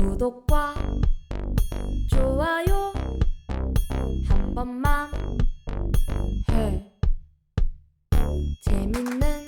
구독과 좋아요 한 번만 해. 재밌는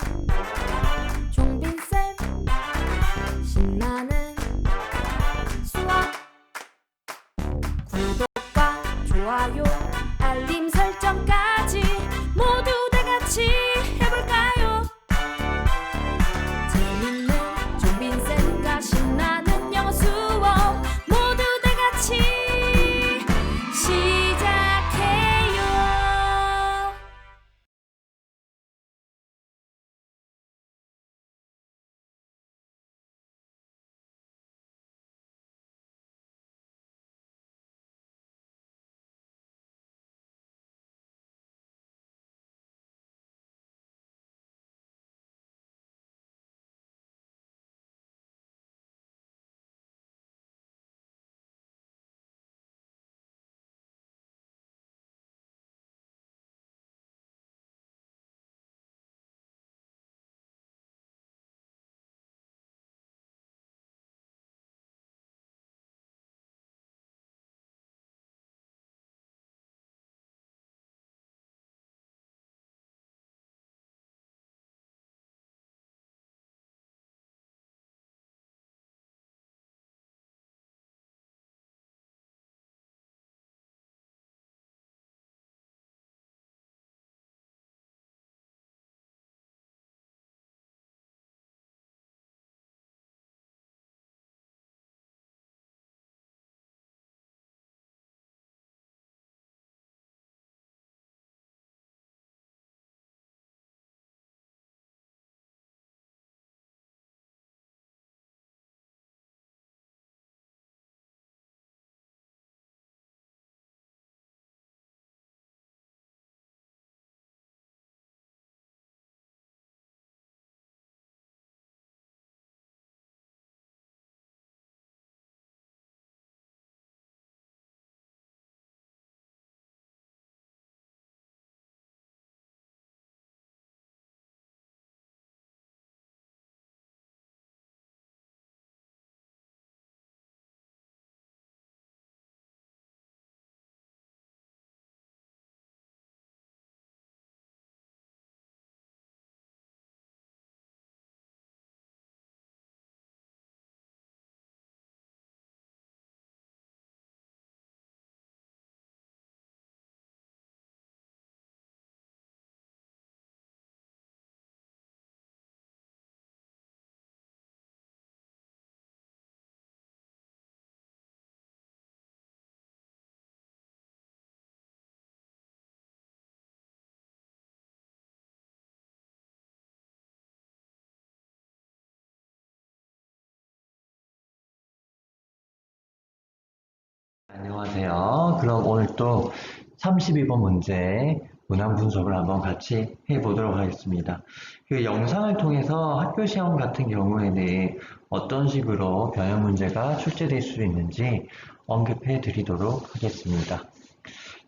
그럼 오늘 또 32번 문제 문항 분석을 한번 같이 해보도록 하겠습니다. 그 영상을 통해서 학교 시험 같은 경우에는 어떤 식으로 변형 문제가 출제될 수 있는지 언급해 드리도록 하겠습니다.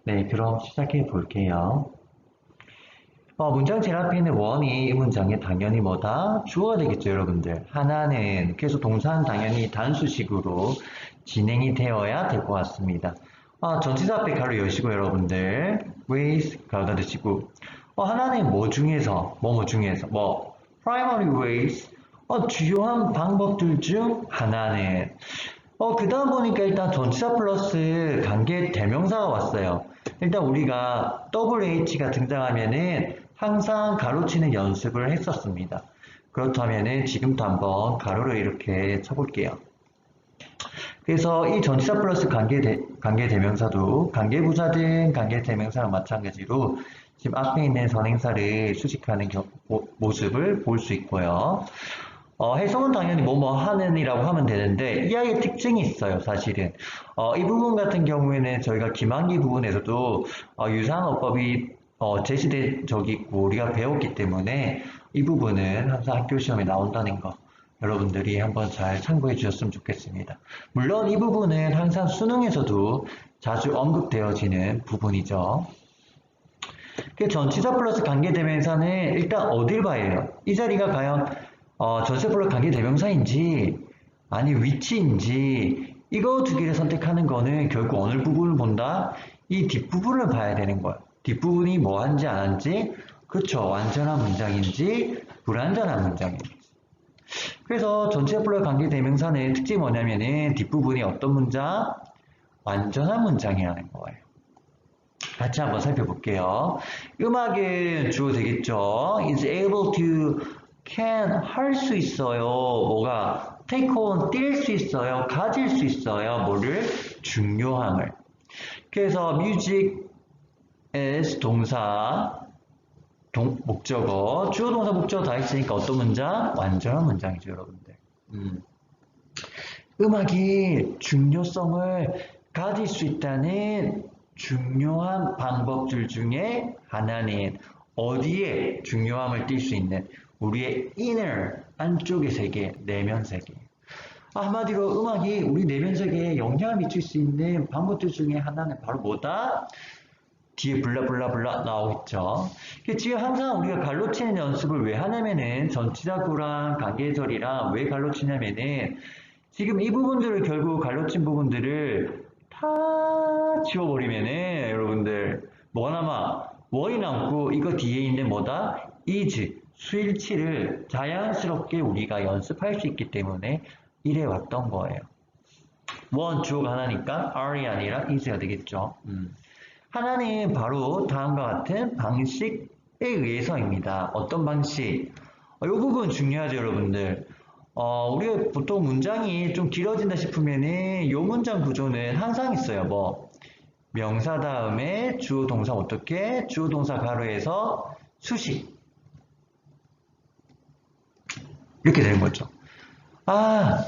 네, 그럼 시작해 볼게요. 어, 문장 제일 앞에 있는 원이 이 문장에 당연히 뭐다? 주어가 되겠죠, 여러분들. 하나는, 그래서 동사는 당연히 단수식으로 진행이 되어야 될 것 같습니다. 아, 전치사 앞에 가로 여시고, 여러분들. ways, 가로 닫으시고. 어, 하나는 뭐 중에서, 뭐 뭐 중에서, 뭐, primary ways, 어, 주요한 방법들 중 하나는. 어, 그 다음 보니까 일단 전치사 플러스 관계 대명사가 왔어요. 일단 우리가 WH가 등장하면은 항상 가로치는 연습을 했었습니다. 그렇다면은 지금도 한번 가로를 이렇게 쳐볼게요. 그래서 이 전치사 플러스 관계, 대, 관계 대명사도 관계부사 등 관계 대명사랑 마찬가지로 지금 앞에 있는 선행사를 수식하는 겨- 모- 모습을 볼 수 있고요. 어, 해석은 당연히 뭐뭐 하는이라고 하면 되는데 이 아이의 특징이 있어요 사실은 어, 이 부분 같은 경우에는 저희가 김한기 부분에서도 어, 유사한 어법이 어, 제시된 적이 있고 우리가 배웠기 때문에 이 부분은 항상 학교 시험에 나온다는 거 여러분들이 한번 잘 참고해 주셨으면 좋겠습니다 물론 이 부분은 항상 수능에서도 자주 언급되어지는 부분이죠 그 전치사 플러스 관계 대명사는 일단 어딜 봐야 해요? 이 자리가 과연 어, 전치사 플러스 관계 대명사인지 아니 위치인지 이거 두 개를 선택하는 거는 결국 어느 부분을 본다? 이 뒷부분을 봐야 되는 거야. 뒷부분이 뭐 한지 안 한지, 그렇죠. 완전한 문장인지, 불완전한 문장인지. 그래서 전체 플러 관계 대명사의 특징이 뭐냐면은 뒷부분이 어떤 문장? 완전한 문장이라는 거예요. 같이 한번 살펴볼게요. 음악은 주어 되겠죠. is able to, can 할 수 있어요. 뭐가 take on 뛸 수 있어요. 가질 수 있어요. 뭐를 중요함을. 그래서 music is 동사 동, 목적어 주어 동사 목적어 다 있으니까 어떤 문장? 완전한 문장이죠, 여러분들. 음. 음악이 중요성을 가질 수 있다는 중요한 방법들 중에 하나는 어디에 중요함을 띌 수 있는 우리의 inner 안쪽의 세계, 내면 세계. 아, 한마디로 음악이 우리 내면 세계에 영향을 미칠 수 있는 방법들 중에 하나는 바로 뭐다? 뒤에 블라블라블라 나오겠죠. 지금 항상 우리가 갈로 치는 연습을 왜 하냐면은 전치사구랑 관계절이랑 왜 갈로 치냐면은 지금 이 부분들을 결국 갈로 친 부분들을 다 지워버리면은 여러분들 뭐가 남아? 원이 남고 이거 뒤에 있는 뭐다? is 수일치를 자연스럽게 우리가 연습할 수 있기 때문에 이래 왔던 거예요. 원 주어가 하나니까 R이 아니라 is가 되겠죠. 음. 하나는 바로 다음과 같은 방식에 의해서입니다. 어떤 방식? 이 부분 중요하죠, 여러분들. 어, 우리가 보통 문장이 좀 길어진다 싶으면은 이 문장 구조는 항상 있어요. 뭐 명사 다음에 주어 동사 어떻게? 주어 동사 가로에서 수식 이렇게 되는 거죠. 아,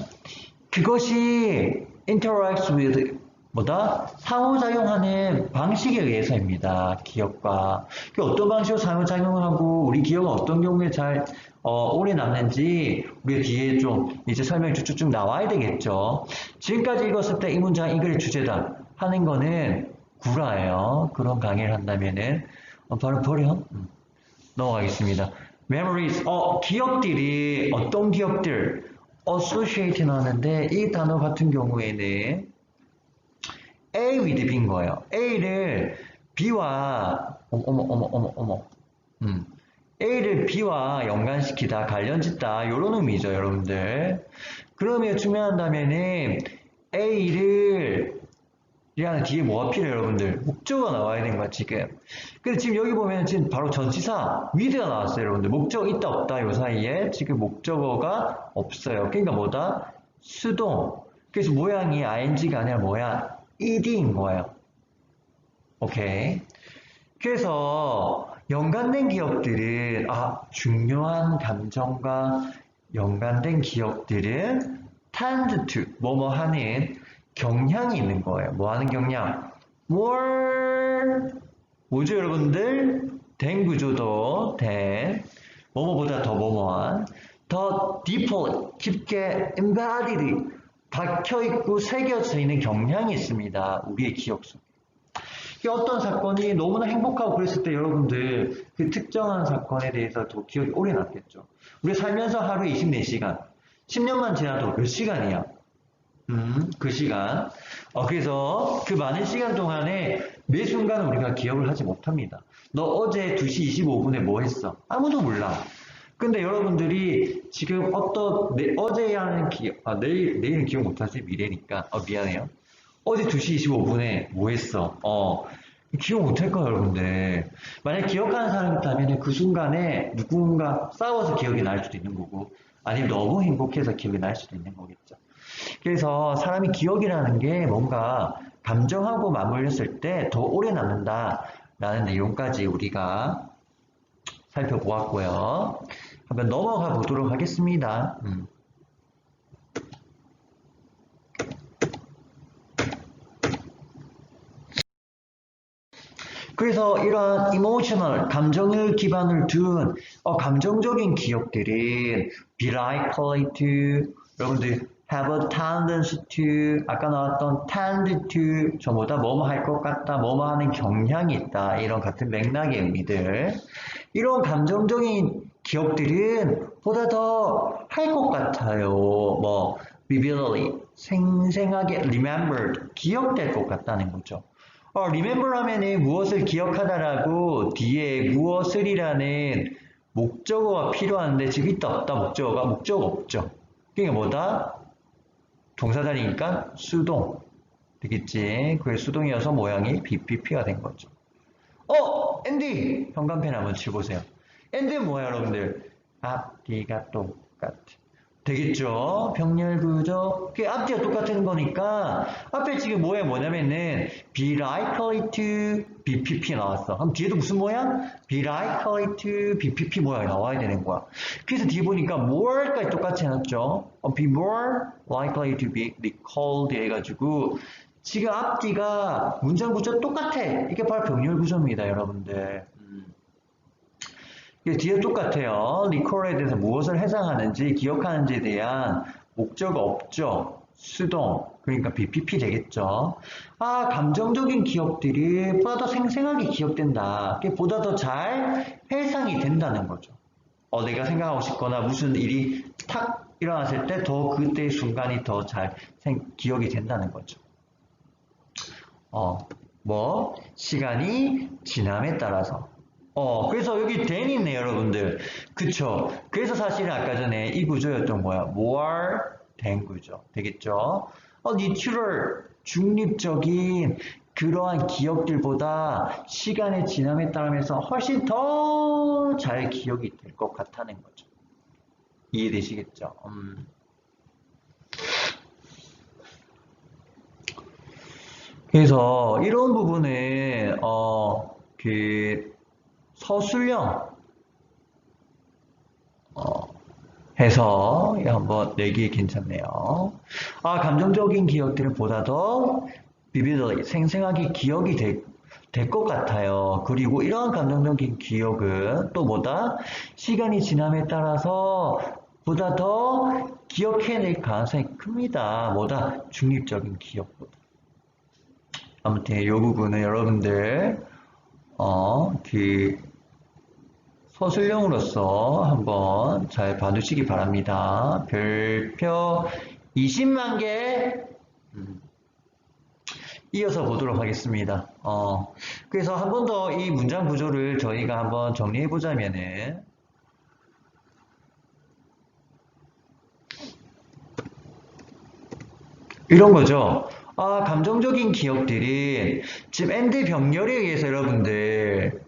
그것이 interacts with 뭐다? 상호작용하는 방식에 의해서입니다. 기억과. 그 어떤 방식으로 상호작용을 하고 우리 기억은 어떤 경우에 잘 어, 오래 남는지 우리가 뒤에 좀 이제 설명이 쭉쭉쭉 나와야 되겠죠. 지금까지 읽었을 때 이 문장 이 글의 주제다 하는 거는 구라예요. 그런 강의를 한다면은 어, 바로 버려. 음. 넘어가겠습니다. memories, 어, 기억들이 어떤 기억들 associate 나는데 이 단어 같은 경우에는 A B인 거예요. A를 B와 어머 어머 어머 어머 음. A를 B와 연관시키다, 관련짓다 이런 의미죠, 여러분들. 그러면 중요한다면은 A를 이라는 뒤에 뭐가 필요해요, 여러분들? 목적어가 나와야 되는 거야, 지금. 근데 지금 여기 보면 지금 바로 전치사, with가 나왔어요, 여러분들. 목적어 있다, 없다, 요 사이에 지금 목적어가 없어요. 그러니까 뭐다? 수동. 그래서 모양이 ing가 아니라 뭐야? Ed인 거예요. 오케이. 그래서 연관된 기억들은, 아, 중요한 감정과 연관된 기억들은 tend to, 뭐뭐 하는 경향이 있는 거예요. 뭐 하는 경향? more, 뭐죠, 여러분들? 된 구조도 된, 뭐뭐보다 더 뭐뭐한, 더 deeper, 깊게 embodied, 박혀있고 새겨져 있는 경향이 있습니다. 우리의 기억 속에. 이 어떤 사건이 너무나 행복하고 그랬을 때 여러분들 그 특정한 사건에 대해서 더 기억이 오래 남겠죠. 우리 살면서 하루에 24시간, 10년만 지나도 몇 시간이야? 음, 그 시간. 어, 그래서 그 많은 시간 동안에 매 순간 우리가 기억을 하지 못합니다. 너 어제 2시 25분에 뭐 했어? 아무도 몰라. 근데 여러분들이 지금 어떤, 내, 어제 하는 기억, 아, 내일, 내일은 기억 못하지? 미래니까. 어, 미안해요. 어제 2시 25분에 뭐 했어? 어, 기억 못할 거예요, 여러분들. 만약 기억하는 사람이 있다면 그 순간에 누군가 싸워서 기억이 날 수도 있는 거고, 아니면 너무 행복해서 기억이 날 수도 있는 거겠죠. 그래서 사람이 기억이라는 게 뭔가 감정하고 맞물렸을 때 더 오래 남는다라는 내용까지 우리가 살펴보았고요. 한번 넘어가 보도록 하겠습니다. 음. 그래서 이러한 이모셔널 감정을 기반을 둔 어, 감정적인 기억들은 be likely to 여러분들 have a tendency to 아까 나왔던 tend to 전부 다 뭐뭐 할 것 같다 뭐뭐 하는 경향이 있다 이런 같은 맥락의 의미들 이런 감정적인 기억들은 보다 더 할 것 같아요 뭐 vividly, 생생하게 remembered, 기억될 것 같다는 거죠. 어, remember 하면은 무엇을 기억하다라고 뒤에 무엇을이라는 목적어가 필요한데 지금 있다 없다 목적어가 목적어 없죠. 그게 뭐다? 동사단이니까 수동 되겠지. 그게 수동이어서 모양이 BPP가 된 거죠. 어, 앤디 현관펜 한번 치보세요. 앤디 뭐야 여러분들? 앞뒤가 똑같아. 되겠죠? 병렬 구조. 그 앞뒤가 똑같은 거니까 앞에 지금 뭐에 뭐냐면은 be likely to BPP 나왔어. 그럼 뒤에도 무슨 모양? be likely to BPP 모양이 나와야 되는 거야. 그래서 뒤에 보니까 more까지 똑같이 해놨죠. 어, be more likely to be recalled 해가지고 지금 앞뒤가 문장 구조 똑같아. 이게 바로 병렬 구조입니다, 여러분들. 뒤에 똑같아요. 리콜에 대해서 무엇을 해당하는지 기억하는지에 대한 목적어 없죠. 수동. 그러니까 BPP 되겠죠. 아, 감정적인 기억들이 보다 더 생생하게 기억된다. 보다 더 잘 회상이 된다는 거죠. 어, 내가 생각하고 싶거나 무슨 일이 탁 일어났을 때 더 그때의 순간이 더 잘 기억이 된다는 거죠. 어, 뭐, 시간이 지남에 따라서. 어, 그래서 여기 then 있네, 여러분들. 그쵸? 그래서 사실은 아까 전에 이 구조였던 뭐야? more than 구조. 되겠죠? 어, natural, 중립적인 그러한 기억들보다 시간의 지남에 따르면서 훨씬 더 잘 기억이 될 것 같다는 거죠. 이해되시겠죠? 음. 그래서 이런 부분은 어, 그 서술형 어, 해서 한번 내기 괜찮네요. 아 감정적인 기억들은 보다 더 vividly 생생하게 기억이 될 것 같아요. 그리고 이러한 감정적인 기억은 또 뭐다? 시간이 지남에 따라서 보다 더 기억해낼 가능성이 큽니다. 뭐다? 중립적인 기억보다. 아무튼 이 부분은 여러분들 어, 그 서술형으로서 한번 잘 봐두시기 바랍니다. 별표 20만 개 음, 이어서 보도록 하겠습니다. 어, 그래서 한 번 더 이 문장 구조를 저희가 한번 정리해 보자면은 이런 거죠. 아, 감정적인 기억들이 지금 엔드 병렬에 의해서 여러분들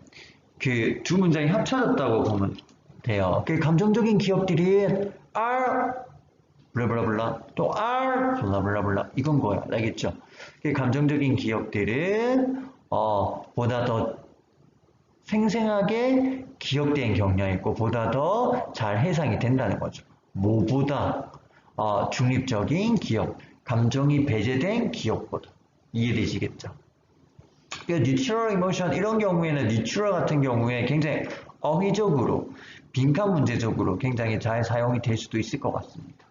그 두 문장이 합쳐졌다고 보면 돼요. 그 감정적인 기억들이 are 블라블라블라 또 are 블라블라블라 이건 거야. 알겠죠? 그 감정적인 기억들은 어, 보다 더 생생하게 기억된 경향이 있고 보다 더 잘 해상이 된다는 거죠. 뭐보다 어, 중립적인 기억 감정이 배제된 기억보다 이해되시겠죠? 그 neutral emotion 이런 경우에는 neutral 같은 경우에 굉장히 어휘적으로 빈칸 문제적으로 굉장히 잘 사용이 될 수도 있을 것 같습니다.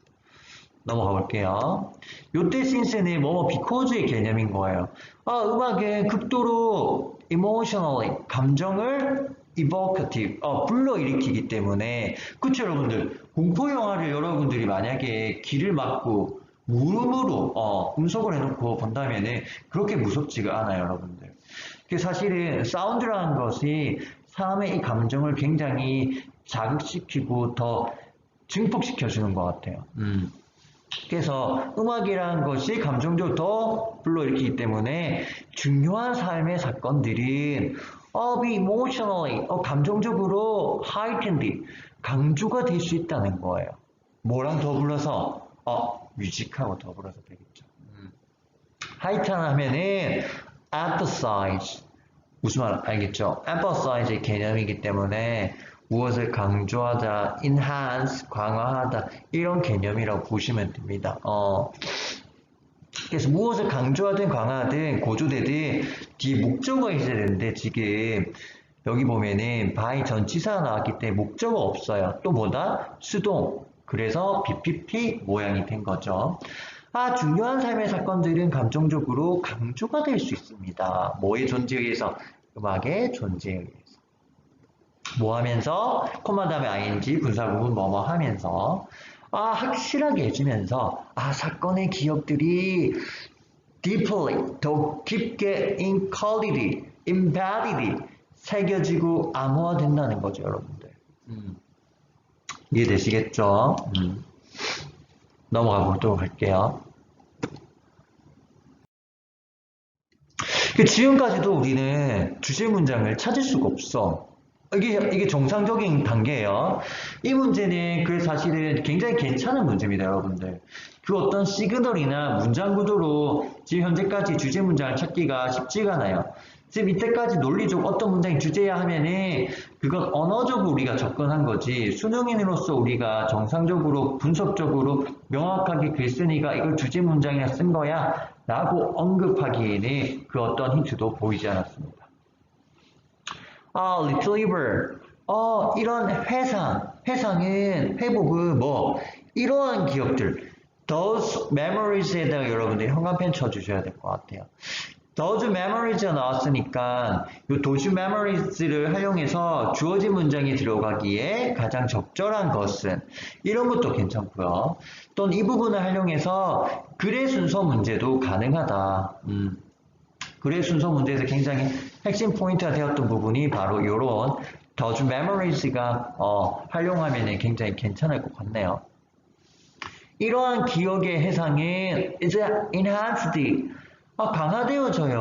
넘어가 볼게요. 요때 since는 뭐뭐 because의 개념인 거예요. 아, 음악은 극도로 emotionally 감정을 evocative, 어, 불러일으키기 때문에 그쵸 여러분들 공포 영화를 여러분들이 만약에 귀를 막고 무음으로 어, 음속을 해놓고 본다면은 그렇게 무섭지가 않아요, 여러분들. 그 사실은 사운드라는 것이 사람의 이 감정을 굉장히 자극시키고 더 증폭시켜주는 것 같아요. 음. 그래서 음악이라는 것이 감정적으로 더 불러일으키기 때문에 중요한 삶의 사건들이 어, be emotionally, 어, 감정적으로 heightened, 강조가 될 수 있다는 거예요. 뭐랑 더불어서 어, 뮤직하고 더불어서 되겠죠. 음. 하이탄 하면은 emphasize 무슨 말 알겠죠? emphasize의 개념이기 때문에 무엇을 강조하다, enhance, 강화하다 이런 개념이라고 보시면 됩니다. 어, 그래서 무엇을 강조하든 강화하든 고조되든 뒤에 목적어가 있어야 되는데 지금 여기 보면은 by 전치사가 나왔기 때문에 목적어 없어요. 또 뭐다? 수동. 그래서 BPP 모양이 된 거죠. 아, 중요한 삶의 사건들은 감정적으로 강조가 될 수 있습니다. 뭐의 존재에 의해서? 음악의 존재에 의해서. 뭐 하면서? 코마 다음에 ing, 분사구문 뭐뭐 하면서. 아, 확실하게 해주면서, 아, 사건의 기억들이 deeply, 더 깊게 encoded, embedded, 새겨지고 암호화된다는 거죠, 여러분들. 음. 이해되시겠죠? 음. 넘어가 보도록 할게요. 그 지금까지도 우리는 주제 문장을 찾을 수가 없어. 이게, 이게 정상적인 단계예요. 이 문제는 그 사실은 굉장히 괜찮은 문제입니다, 여러분들. 그 어떤 시그널이나 문장 구도로 지금 현재까지 주제 문장을 찾기가 쉽지가 않아요. 지금 이때까지 논리적 어떤 문장이 주제야 하면은 그건 언어적으로 우리가 접근한 거지 수능인으로서 우리가 정상적으로 분석적으로 명확하게 글쓴이가 이걸 주제 문장이라 쓴 거야 라고 언급하기에는 그 어떤 힌트도 보이지 않았습니다. 아, retriever. 어, 이런 회상. 회상은, 회복은 뭐, 이러한 기억들. those memories에다가 여러분들이 형광펜 쳐주셔야 될 것 같아요. Those memories가 나왔으니까 이 those memories를 활용해서 주어진 문장이 들어가기에 가장 적절한 것은 이런 것도 괜찮고요. 또는 이 부분을 활용해서 글의 순서 문제도 가능하다. 음. 글의 순서 문제에서 굉장히 핵심 포인트가 되었던 부분이 바로 이런 더주 memories가 어, 활용하면 굉장히 괜찮을 것 같네요. 이러한 기억의 해상은 이제 enhanced, 아, 강화되어져요.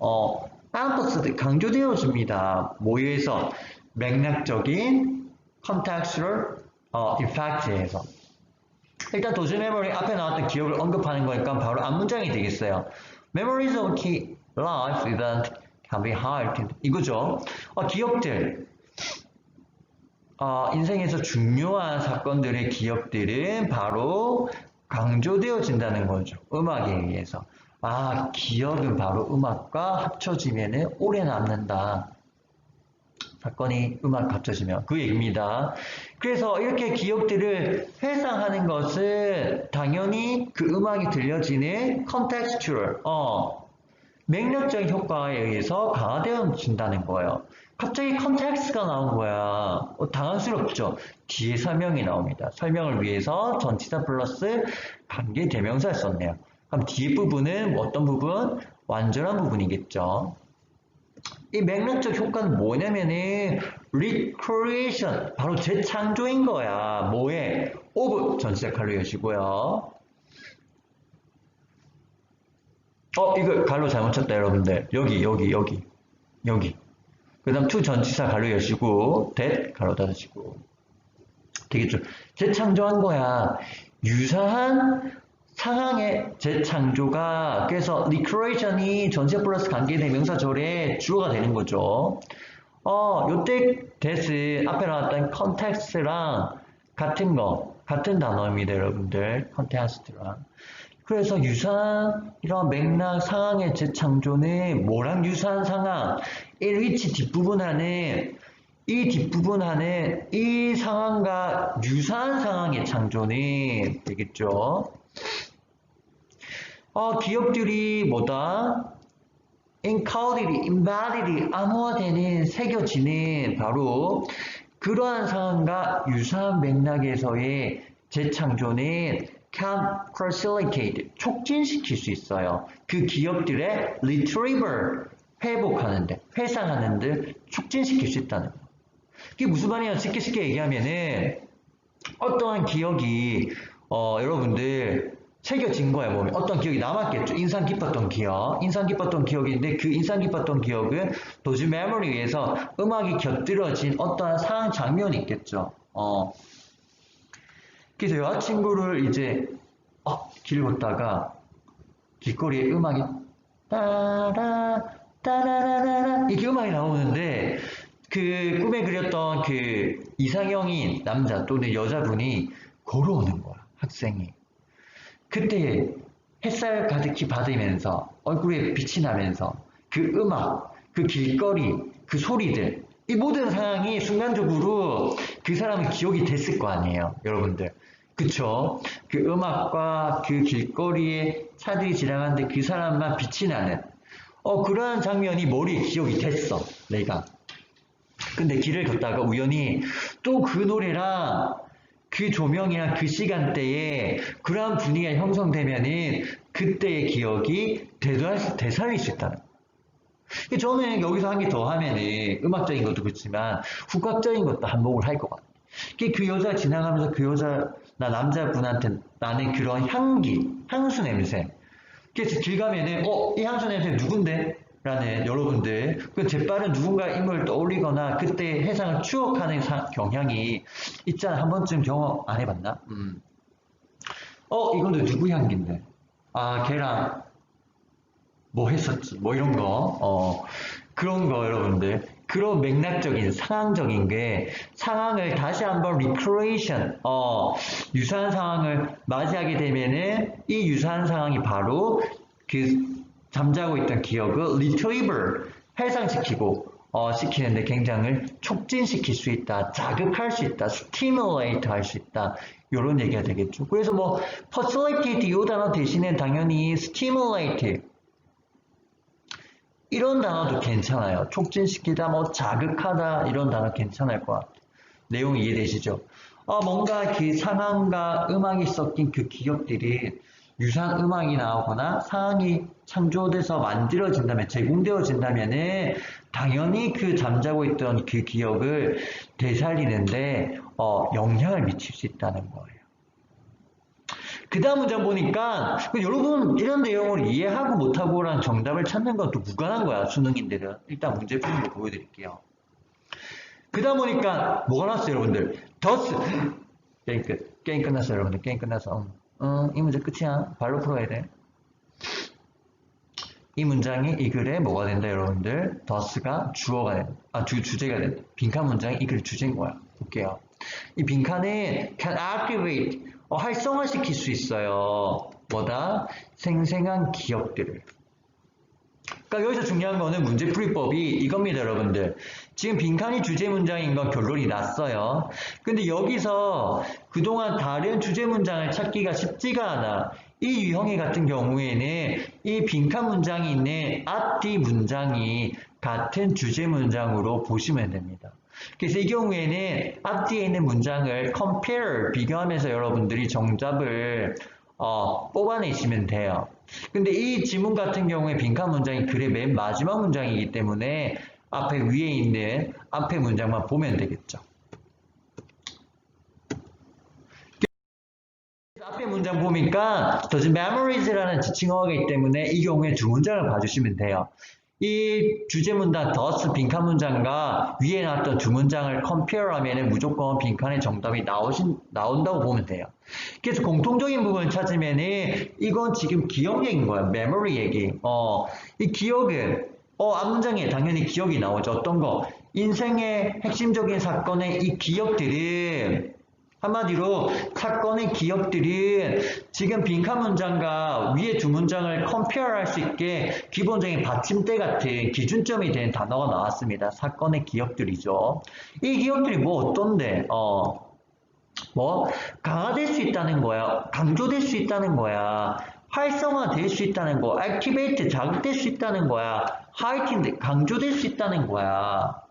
어, emphasized, 강조되어집니다. 모의에서 맥락적인 contextual 어, effect에서. 일단 도주 메모리 앞에 나왔던 기억을 언급하는 거니까 바로 앞 문장이 되겠어요. Memories of key life event can be heightened. 이거죠. 어, 기억들. 어, 인생에서 중요한 사건들의 기억들은 바로 강조되어진다는 거죠. 음악에 의해서. 아, 기억은 바로 음악과 합쳐지면 오래 남는다. 사건이 음악 합쳐지면 그 얘기입니다. 그래서 이렇게 기억들을 회상하는 것은 당연히 그 음악이 들려지는 contextual, 어, 맥락적인 효과에 의해서 강화되어진다는 거예요. 갑자기 컨텍스트가 나온 거야. 어, 당황스럽죠? 뒤에 설명이 나옵니다. 설명을 위해서 전치사 플러스 관계 대명사를 썼네요. 그럼 뒤에 부분은 어떤 부분? 완전한 부분이겠죠. 이 맥락적 효과는 뭐냐면은 recreation 바로 재창조인 거야. 뭐에? of 전치사 칼로 여시고요. 어 이거 갈로 잘못 쳤다 여러분들. 여기 여기 여기 여기. 그 다음 to 전치사 갈로 여시고 that 갈로 닫으시고 되겠죠. 재창조한 거야. 유사한 상황의 재창조가 그래서 recreation이 전체 플러스 관계 대명사절의 주어가 되는 거죠. 어, 요때 데스 앞에 나왔던 context랑 같은 거, 같은 단어입니다, 여러분들. context랑. 그래서 유사한 이런 맥락 상황의 재창조는 뭐랑 유사한 상황? 1위치 뒷부분 안에 이 뒷부분 안에 이 상황과 유사한 상황의 창조는 되겠죠. 어, 기업들이 뭐다? encoded, embedded, 암호화되는, 새겨지는 바로 그러한 상황과 유사한 맥락에서의 재창조는 can facilitate, 촉진시킬 수 있어요. 그 기업들의 retrieval, 회복하는데, 회상하는데 촉진시킬 수 있다는 거. 그게 무슨 말이냐? 쉽게 쉽게 얘기하면은 어떠한 기억이 어, 여러분들 새겨진 거야 몸에. 어떤 기억이 남았겠죠. 인상 깊었던 기억. 인상 깊었던 기억인데 그 인상 깊었던 기억은 도주 메모리에서 음악이 곁들여진 어떠한 상황 장면이 있겠죠. 어. 그래서 여자친구를 이제 어, 길 걷다가 길거리에 음악이 따라 따라라라라 이렇게 음악이 나오는데 그 꿈에 그렸던 그 이상형인 남자 또는 여자분이 걸어오는 거야 학생이 그때 햇살 가득히 받으면서 얼굴에 빛이 나면서 그 음악, 그 길거리, 그 소리들 이 모든 상황이 순간적으로 그 사람의 기억이 됐을 거 아니에요 여러분들 그쵸? 그 음악과 그 길거리에 차들이 지나가는데 그 사람만 빛이 나는 어 그러한 장면이 머리에 기억이 됐어 내가 근데 길을 걷다가 우연히 또 그 노래랑 그그 조명이나 그 시간대에 그러한 분위기가 형성되면은 그때의 기억이 되돌, 되살릴 수 있다는 거예요. 근데 저는 여기서 한 개 더 하면은 음악적인 것도 그렇지만 후각적인 것도 한몫을 할 것 같아요. 그그 여자 지나가면서 그 여자, 나 남자분한테 나는 그런 향기, 향수 냄새. 그래서 길 가면은, 어, 이 향수 냄새 누군데? 라는 여러분들, 그 재빠른 누군가 인물을 떠올리거나 그때 해상을 추억하는 사- 경향이 있잖아. 한 번쯤 경험 안 해봤나? 음. 어, 이건 또 누구 향기인데? 아, 걔랑 뭐 했었지? 뭐 이런 거. 어, 그런 거 여러분들. 그런 맥락적인 상황적인 게 상황을 다시 한번 리크레이션, 어, 유사한 상황을 맞이하게 되면은 이 유사한 상황이 바로 그 잠자고 있던 기억을 리트리버 해상시키고 어, 시키는데 굉장히 촉진시킬 수 있다, 자극할 수 있다, 스티뮬레이트 할수 있다. 이런 얘기가 되겠죠. 그래서 뭐 facilitate 이 단어 대신에 당연히 stimulate 이런 단어도 괜찮아요. 촉진시키다, 뭐 자극하다 이런 단어 괜찮을 것 같아요. 내용 이해되시죠? 어, 뭔가 그 상황과 음악이 섞인 그 기억들이 유사한 음악이 나오거나 상황이 창조돼서 만들어진다면, 제공되어진다면 은 당연히 그 잠자고 있던 그 기억을 되살리는데 어, 영향을 미칠 수 있다는 거예요. 그 다음 문장 보니까 그 여러분 이런 내용을 이해하고 못하고랑 정답을 찾는 것도 무관한 거야 수능인들은. 일단 문제 푸는 거 보여드릴게요. 그 다음 보니까 뭐가 나왔어요 여러분들? 더스 게임 끝 게임 끝났어요 여러분들. 게임 끝나서 응, 응, 이 문제 끝이야 발로 풀어야 돼 이 문장이 이 글에 뭐가 된다 여러분들 더스가 주어가 된다 아 주, 주제가 된다 빈칸 문장이 이 글의 주제인 거야 볼게요 이 빈칸은 can activate 어, 활성화시킬 수 있어요. 뭐다? 생생한 기억들을. 그러니까 여기서 중요한 거는 문제풀이법이 이겁니다, 여러분들. 지금 빈칸이 주제 문장인 건 결론이 났어요. 근데 여기서 그동안 다른 주제 문장을 찾기가 쉽지가 않아. 이 유형의 같은 경우에는 이 빈칸 문장이 있는 앞뒤 문장이 같은 주제 문장으로 보시면 됩니다. 그래서 이 경우에는 앞뒤에 있는 문장을 compare, 비교하면서 여러분들이 정답을 어, 뽑아내시면 돼요. 근데 이 지문 같은 경우에 빈칸 문장이 글의 맨 마지막 문장이기 때문에 앞에 위에 있는 앞에 문장만 보면 되겠죠. 앞에 문장 보니까 does memories라는 지칭어가 있기 때문에 이 경우에 두 문장을 봐주시면 돼요. 이 주제 문장 does 빈칸 문장과 위에 나왔던 두 문장을 하면은 무조건 빈칸의 정답이 나오신, 나온다고 보면 돼요. 그래서 공통적인 부분을 찾으면은 이건 지금 기억 얘기인 거야. memory 얘기. 어, 이 기억은 어, 앞 문장에 당연히 기억이 나오죠. 어떤 거? 인생의 핵심적인 사건의 이 기억들은 한마디로 사건의 기억들은 지금 빈칸 문장과 위에 두 문장을 컴페어 할 수 있게 기본적인 받침대 같은 기준점이 된 단어가 나왔습니다. 사건의 기억들이죠. 이 기억들이 뭐 어떤데? 어, 뭐 강화될 수 있다는 거야. 강조될 수 있다는 거야. 활성화될 수 있다는 거. 액티베이트 자극될 수 있다는 거야. 하이틴 강조될 수 있다는 거야.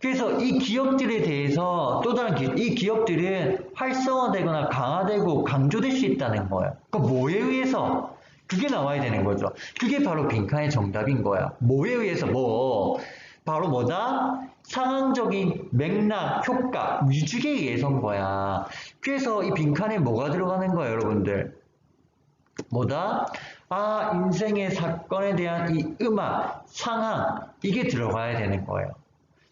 그래서 이 기업들에 대해서 또 다른 기, 이 기업들은 활성화되거나 강화되고 강조될 수 있다는 거예요. 그 뭐에 의해서? 그게 나와야 되는 거죠. 그게 바로 빈칸의 정답인 거야. 뭐에 의해서 뭐? 바로 뭐다? 상황적인 맥락, 효과, 위축에 의해서인 거야. 그래서 이 빈칸에 뭐가 들어가는 거야, 여러분들? 뭐다? 아, 인생의 사건에 대한 이 음악, 상황, 이게 들어가야 되는 거예요.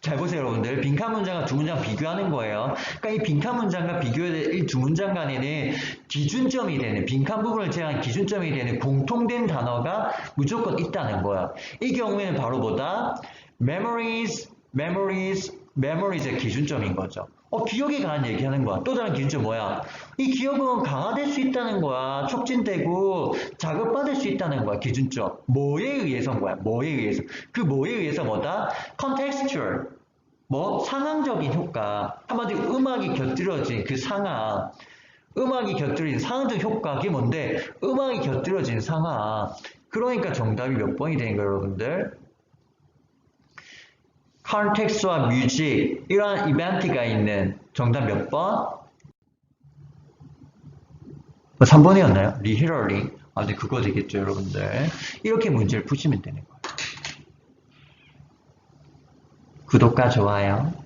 잘 보세요, 여러분들. 빈칸 문장과 두 문장 비교하는 거예요. 그러니까 이 빈칸 문장과 비교해야 될이두 문장 간에는 기준점이 되는, 빈칸 부분을 제한 기준점이 되는 공통된 단어가 무조건 있다는 거야. 이 경우에는 바로 뭐다? memories, memories, memories의 기준점인 거죠. 어, 기억에 관한 얘기하는 거야. 또 다른 기준점 뭐야? 이 기억은 강화될 수 있다는 거야. 촉진되고 자극받을 수 있다는 거야. 기준점. 뭐에 의해서인 거야? 뭐에 의해서? 그 뭐에 의해서 뭐다? contextual. 뭐 상황적인 효과. 한마디로 음악이 곁들여진 그 상황. 음악이 곁들여진 상황적 효과. 그게 뭔데? 음악이 곁들여진 상황. 그러니까 정답이 몇 번이 되는 거예요, 여러분들? 컨텍스트와 뮤직 이러한 이벤트가 있는 정답 몇 번? 뭐 3번이었나요? 리히러리. 아, 네, 그거 되겠죠, 여러분들. 이렇게 문제를 푸시면 되는 거예요. 구독과 좋아요.